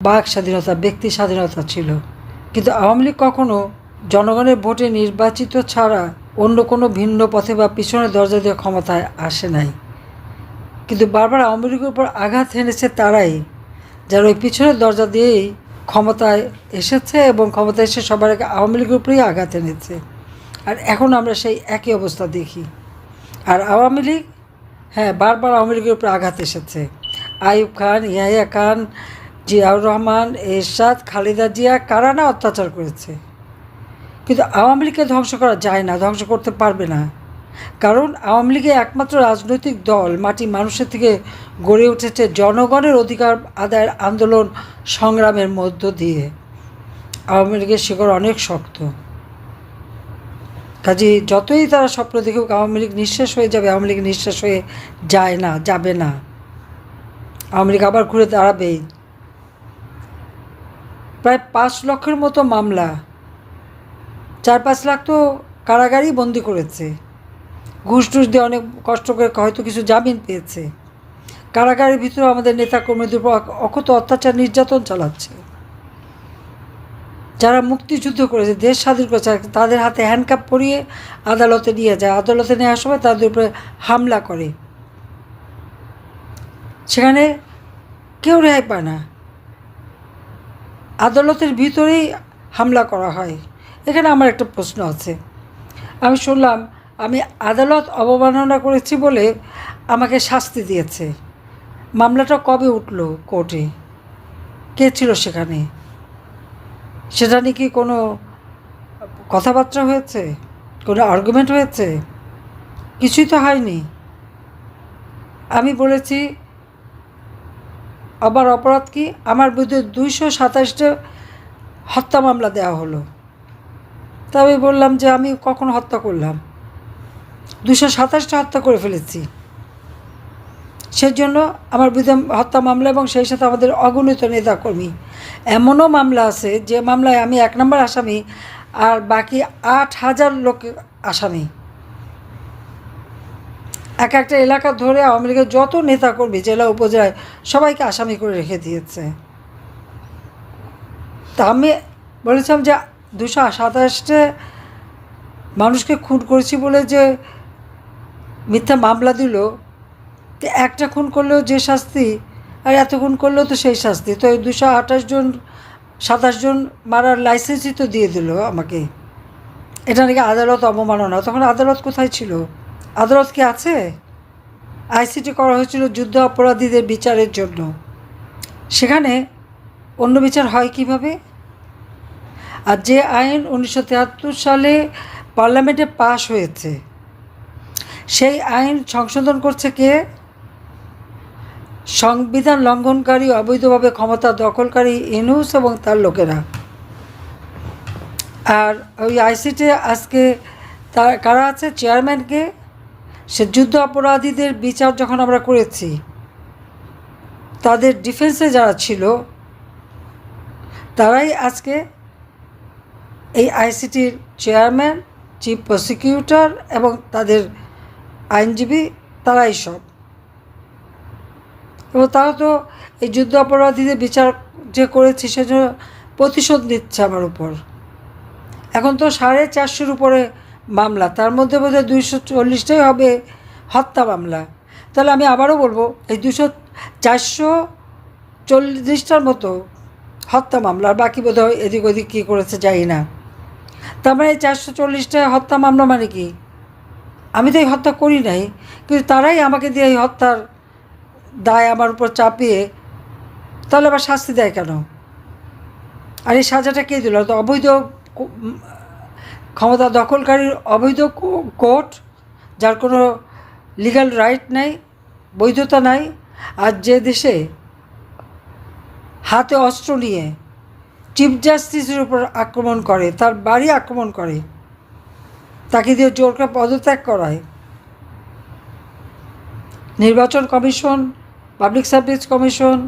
বাক স্বাধীনতা, ব্যক্তি স্বাধীনতা ছিল। কিন্তু আওয়ামী লীগ কখনো জনগণের ভোটে নির্বাচিত ছাড়া অন্য কোনো ভিন্ন পথে বা পিছনের দরজা দিয়ে ক্ষমতায় আসে নাই। কিন্তু বারবার আওয়ামী লীগের উপর আঘাত হেনেছে তারাই, যারা ওই পিছনের দরজা দিয়েই ক্ষমতায় এসেছে এবং ক্ষমতায় এসে সবার আগে আওয়ামী লীগের উপরেই আঘাত এনেছে। আর এখন আমরা সেই একই অবস্থা দেখি। আর আওয়ামী লীগ হ্যাঁ বারবার আওয়ামী লীগের উপরে আঘাত এসেছে। আইয়ুব খান, ইয়াহিয়া খান জিয়াউর রহমান, এরশাদ, খালেদা জিয়া, কারা না অত্যাচার করেছে? কিন্তু আওয়ামী লীগকে ধ্বংস করা যায় না, ধ্বংস করতে পারবে না। কারণ আওয়ামী লীগের একমাত্র রাজনৈতিক দল, মাটি মানুষের থেকে গড়ে উঠেছে জনগণের অধিকার আদায়ের আন্দোলন সংগ্রামের মধ্য দিয়ে। আওয়ামী লীগের শিকড় অনেক শক্ত। কাজে যতই তারা স্বপ্ন দেখুক, আওয়ামী লীগ নিঃশেষ হয়ে যাবে, আওয়ামী লীগ নিঃশেষ হয়ে যায় না, যাবে না। আওয়ামী লীগ আবার ঘুরে দাঁড়াবেই। প্রায় পাঁচ লক্ষের মতো মামলা। চার পাঁচ লাখ তো কারাগারই বন্দি করেছে। ঘুষ টুস দিয়ে অনেক কষ্ট করে হয়তো কিছু জামিন পেয়েছে। কারাগারের ভিতরে আমাদের নেতাকর্মীদের উপর অকত অত্যাচার নির্যাতন চালাচ্ছে। যারা মুক্তিযুদ্ধ করেছে, দেশ স্বাধীন করেছে, তাদের হাতে হ্যান্ডকাপ পরিয়ে আদালতে নিয়ে যায়। আদালতে নেওয়ার সময় তাদের উপরে হামলা করে। সেখানে কেউ রেহাই পায় না। আদালতের ভিতরেই হামলা করা হয়। এখানে আমার একটা প্রশ্ন আছে। আমি শুনলাম, আমি আদালত অবমাননা করেছি বলে আমাকে শাস্তি দিয়েছে। মামলাটা কবে উঠল কোর্টে? কে ছিল সেখানে? সেটা নিয়ে কি কোনো কথাবার্তা হয়েছে? কোনো আর্গুমেন্ট হয়েছে? কিছুই তো হয়নি। আমি বলেছি আবার অপরাধ কি? আমার বিরুদ্ধে দুইশো সাতাশটা হত্যা মামলা দেওয়া হলো। তা আমি বললাম যে আমি কখন হত্যা করলাম। দুশো সাতাশটা হত্যা করে ফেলেছি। সেই জন্য আমার বিরুদ্ধে হত্যা মামলা এবং সেই সাথে আমাদের অগণিত নেতাকর্মী। এমনও মামলা আছে যে মামলায় আমি এক নম্বর আসামি আর বাকি আট হাজার লোক আসামি। এক একটা এলাকা ধরে আওয়ামী লীগের যত নেতাকর্মী জেলা উপজেলায় সবাইকে আসামি করে রেখে দিয়েছে। তা আমি বলেছিলাম যে দুশো সাতাশটা মানুষকে খুন করেছি বলে যে মিথ্যা মামলা দিল একটা খুন করলেও যে শাস্তি আর এত খুন করলেও তো সেই শাস্তি। তো এই দুশো আঠাশ জন, সাতাশ জন মারার লাইসেন্সই তো দিয়ে দিল আমাকে। এটা নাকি আদালত অবমাননা। তখন আদালত কোথায় ছিল? আদালত কি আছে? আইসিটি করা হয়েছিল যুদ্ধ অপরাধীদের বিচারের জন্য। সেখানে অন্য বিচার হয় কীভাবে? আর যে আইন উনিশশো সালে পার্লামেন্টে পাশ হয়েছে, সেই আইন সংশোধন করছে কে? সংবিধান লঙ্ঘনকারী, অবৈধভাবে ক্ষমতা দখলকারী ইনুস এবং তার লোকেরা। আর ওই আইসিটি আজকে তার, কারা আছে? চেয়ারম্যানকে সে যুদ্ধ অপরাধীদের বিচার যখন আমরা করেছি, তাদের ডিফেন্সে যারা ছিল, তারাই আজকে এই আইসিটির চেয়ারম্যান চিফ প্রসিকিউটর এবং তাদের আইনজীবী, তারাই সব। এবং তারা তো এই যুদ্ধ অপরাধীদের বিচার যে করেছি, সেজন্য প্রতিশোধ নিচ্ছে আমার উপর। এখন তো সাড়ে চারশোর উপরে মামলা। তার মধ্যে বোধহয় দুইশো চল্লিশটাই হবে হত্যা মামলা। তাহলে আমি আবারও বলব, এই দুশো চারশো চল্লিশটার মতো হত্যা মামলা, আর বাকি বোধহয় এদিক ওদিক কী করেছে জানি না। তার মানে এই চারশো চল্লিশটা হত্যা মামলা মানে কি? আমি তো এই হত্যা করি নাই, কিন্তু তারাই আমাকে দিয়ে এই হত্যার দায় আমার উপর চাপিয়ে তাহলে আবার শাস্তি দেয় কেন? আর এই সাজাটা কে দিল? তো অবৈধ ক্ষমতা দখলকারীর অবৈধ কোর্ট, যার কোনো লিগ্যাল রাইট নাই, বৈধতা নাই, আর যে দেশে হাতে অস্ত্র নিয়ে চিফ জাস্টিসের উপর আক্রমণ করে, তার বাড়ি আক্রমণ করে, তাকে দিয়ে জোর করে পদত্যাগ করায়। নির্বাচন কমিশন পাবলিক সার্ভিস কমিশন,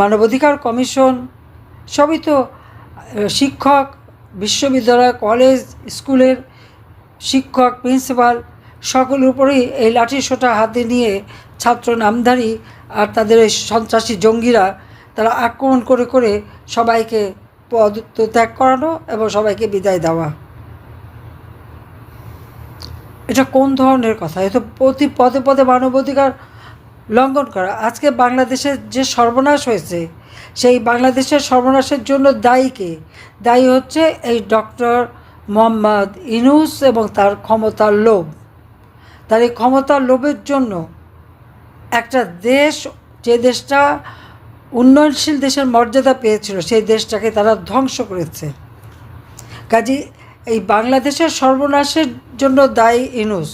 মানবাধিকার কমিশন, সবই তো শিক্ষক বিশ্ববিদ্যালয়, কলেজ, স্কুলের শিক্ষক, প্রিন্সিপাল, সকলের উপরেই এই লাঠি সোটা হাতে নিয়ে ছাত্র নামধারী আর তাদের এই সন্ত্রাসী জঙ্গিরা, তারা আক্রমণ করে করে সবাইকে পদত্যাগ করানো এবং সবাইকে বিদায় দেওয়া। এটা কোন ধরনের কথা? এ তো প্রতি পদে পদে মানবাধিকার লঙ্ঘন করা। আজকে বাংলাদেশের যে সর্বনাশ হয়েছে, সেই বাংলাদেশের সর্বনাশের জন্য দায়ী কে? দায়ী হচ্ছে এই ডক্টর মোহাম্মদ ইনুস এবং তার ক্ষমতার লোভ। তার এই ক্ষমতার লোভের জন্য একটা দেশ, যে দেশটা উন্নয়নশীল দেশের মর্যাদা পেয়েছিল, সেই দেশটাকে তারা ধ্বংস করেছে। কাজী, এই বাংলাদেশের সর্বনাশের জন্য দায়ী ইনুস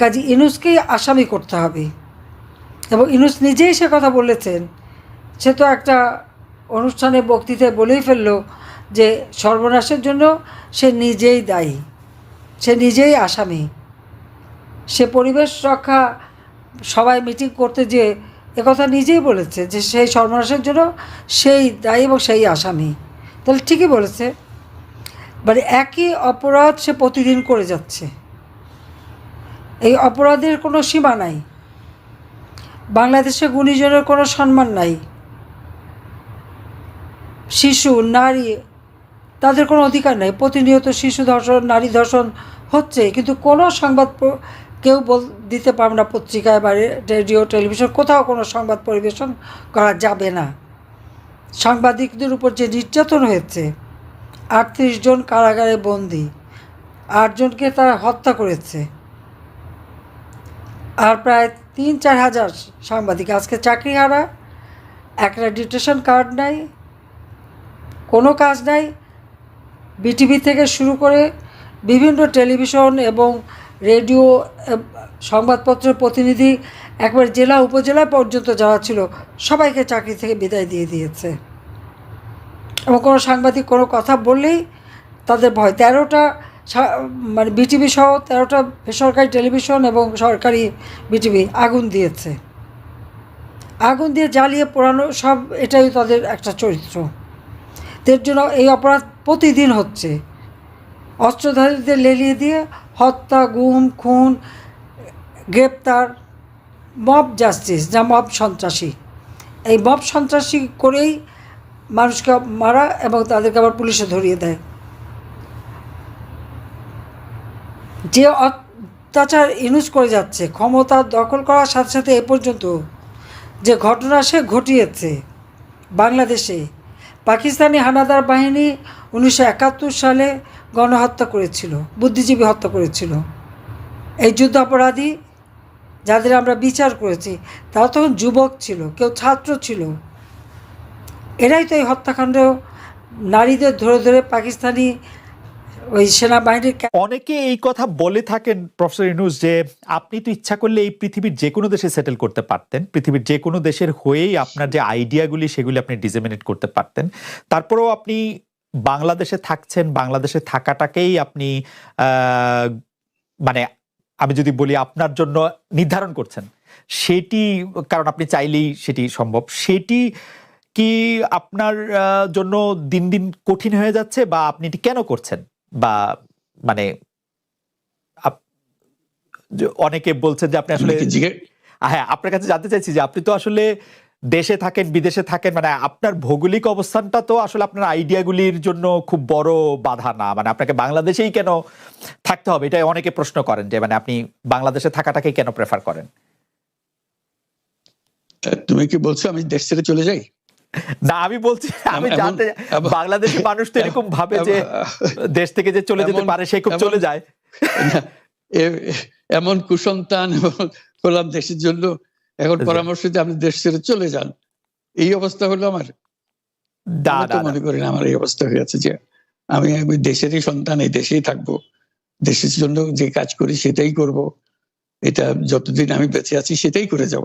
কাজী ইনুসকেই আসামি করতে হবে। এবং ইনুস নিজেই সে কথা বলেছেন। সে তো একটা অনুষ্ঠানে বক্তৃতায় বলেই ফেলল যে সর্বনাশের জন্য সে নিজেই দায়ী। সে নিজেই আসামি। সে পরিবেশ রক্ষা সবাই মিটিং করতে যে একথা নিজেই বলেছে যে সেই সর্বনাশের জন্য সেই দায়ী এবং সেই আসামি। তাহলে ঠিকই বলেছে। মানে একই অপরাধ সে প্রতিদিন করে যাচ্ছে। এই অপরাধের কোনো সীমা নাই। বাংলাদেশে গুণীজনের কোনো সম্মান নাই। শিশু, নারী, তাদের কোনো অধিকার নেই। প্রতিনিয়ত শিশু ধর্ষণ, নারী ধর্ষণ হচ্ছে, কিন্তু কোনো সংবাদ কেউ বল দিতে পারবে না পত্রিকায় বা রেডিও, টেলিভিশন, কোথাও কোনো সংবাদ পরিবেশন করা যাবে না। সাংবাদিকদের উপর যে নির্যাতন হয়েছে, আটত্রিশ জন কারাগারে বন্দি, আটজনকে তারা হত্যা করেছে। আর প্রায় তিন চার হাজার সাংবাদিক। আজকে চাকরি হারা, একটা অ্যাক্রেডিটেশন কার্ড নাই, কোনো কাজ নাই। বিটিভি থেকে শুরু করে বিভিন্ন টেলিভিশন এবং রেডিও সংবাদপত্রের প্রতিনিধি, একবার জেলা, উপজেলা পর্যন্ত যারা ছিল, সবাইকে চাকরি থেকে বিদায় দিয়ে দিয়েছে। এবং কোনো সাংবাদিক কোনো কথা বললেই তাদের ভয়। তেরোটা মানে বিটিভি সহ তেরোটা বেসরকারি টেলিভিশন এবং সরকারি বিটিভি আগুন দিয়েছে। আগুন দিয়ে জ্বালিয়ে পোড়ানো সব এটাই তাদের একটা চরিত্র। এর জন্য এই অপরাধ প্রতিদিন হচ্ছে। অস্ত্রধারীদের লেলিয়ে দিয়ে হত্যা, গুম, খুন, গ্রেপ্তার, মব জাস্টিস যা মব সন্ত্রাসী। এই মব সন্ত্রাসী করেই মানুষকে মারা এবং তাদেরকে আবার পুলিশে ধরিয়ে দেয়। যে অত্যাচার ইনুজ করে যাচ্ছে, ক্ষমতা দখল করার সাথে সাথে এ পর্যন্ত যে ঘটনা সে ঘটিয়েছে বাংলাদেশে, পাকিস্তানি হানাদার বাহিনী উনিশশো একাত্তর সালে গণহত্যা করেছিল, বুদ্ধিজীবী হত্যা করেছিল। এই যুদ্ধ অপরাধী যাদের আমরা বিচার করেছি, তারা তখন যুবক ছিল, কেউ ছাত্র ছিল। এরাই তো এই হত্যাকাণ্ড নারীদের ধরে ধরে পাকিস্তানি ওই সেনাবাহিনীর অনেকে এই কথা বলে থাকেন প্রফেসর ইনুস যে আপনি তো ইচ্ছা করলে এই পৃথিবীর যে কোনো দেশে সেটেল করতে পারতেন, পৃথিবীর যে কোনো দেশের হয়েই আপনার যে আইডিয়াগুলি সেগুলি আপনি ডিসেমিনেট করতে পারতেন। তারপরেও আপনি বাংলাদেশে থাকছেন, বাংলাদেশে থাকাটাকেই আপনি মানে আমি যদি বলি আপনার জন্য নির্ধারণ করছেন, সেটি, কারণ আপনি চাইলেই সেটি সম্ভব। সেটি কি আপনার জন্য দিন দিন কঠিন হয়ে যাচ্ছে বা আপনি এটি কেন করছেন? বা মানে অনেকে বলছেন যে আপনি আসলে হ্যাঁ আপনার কাছে জানতে চাইছি যে আপনি তো আসলে দেশে থাকেন বিদেশে থাকেন মানে আপনার ভৌগোলিক অবস্থানটা তো আসলে আপনার আইডিয়াগুলির জন্য খুব বড় বাধা না। মানে আপনাকে বাংলাদেশেই কেন থাকতে হবে? এটাই অনেকে প্রশ্ন করেন যে মানে আপনি বাংলাদেশে থাকাটাকে কেন প্রেফার করেন? তুমি কি বলছো আমি দেশ ছেড়ে চলে যাই? না আমি বলছি আমি জানতে বাংলাদেশের মানুষ তো এরকম ভাবে যে দেশ থেকে যে চলে যেতে পারে সে খুব চলে যায়। এমন কুসন্তান হলাম দেশের জন্য এখন পরামর্শ দিয়ে আপনি দেশ ছেড়ে চলে যান এই অবস্থা হলো আমার। মনে করি না আমার এই অবস্থা হয়ে হয়েছে যে আমি আমি দেশেরই সন্তান এই দেশেই থাকব। দেশের জন্য যে কাজ করি সেটাই করব। এটা যতদিন আমি বেঁচে আছি সেটাই করে যাব।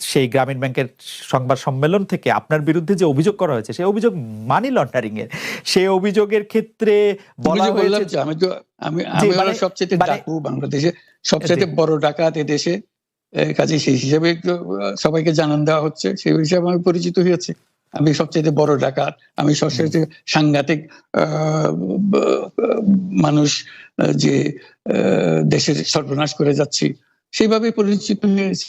সেই গ্রামীণ ব্যাংকের সংবাদ সম্মেলন থেকে আপনার বিরুদ্ধে যে অভিযোগ করা হয়েছে সেই অভিযোগ মানি লন্ডারিং এর সেই অভিযোগের ক্ষেত্রে বলা হয়েছে আমি তো আমি আমি মানে- হলো সবচেয়ে মানে- ডাকু বাংলাদেশে সবচেয়ে বড় ডাকাত দেশে কাজে সেই হিসাবে সবাইকে জানান দেওয়া হচ্ছে সেই হিসাবে আমি পরিচিত হয়েছি। আমি সবচেয়ে বড় ডাকাত আমি সবচেয়ে সাংঘাতিক মানুষ যে আহ, দেশের সর্বনাশ করে যাচ্ছি। সেইভাবে পরিচিত হয়েছি।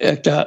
একটা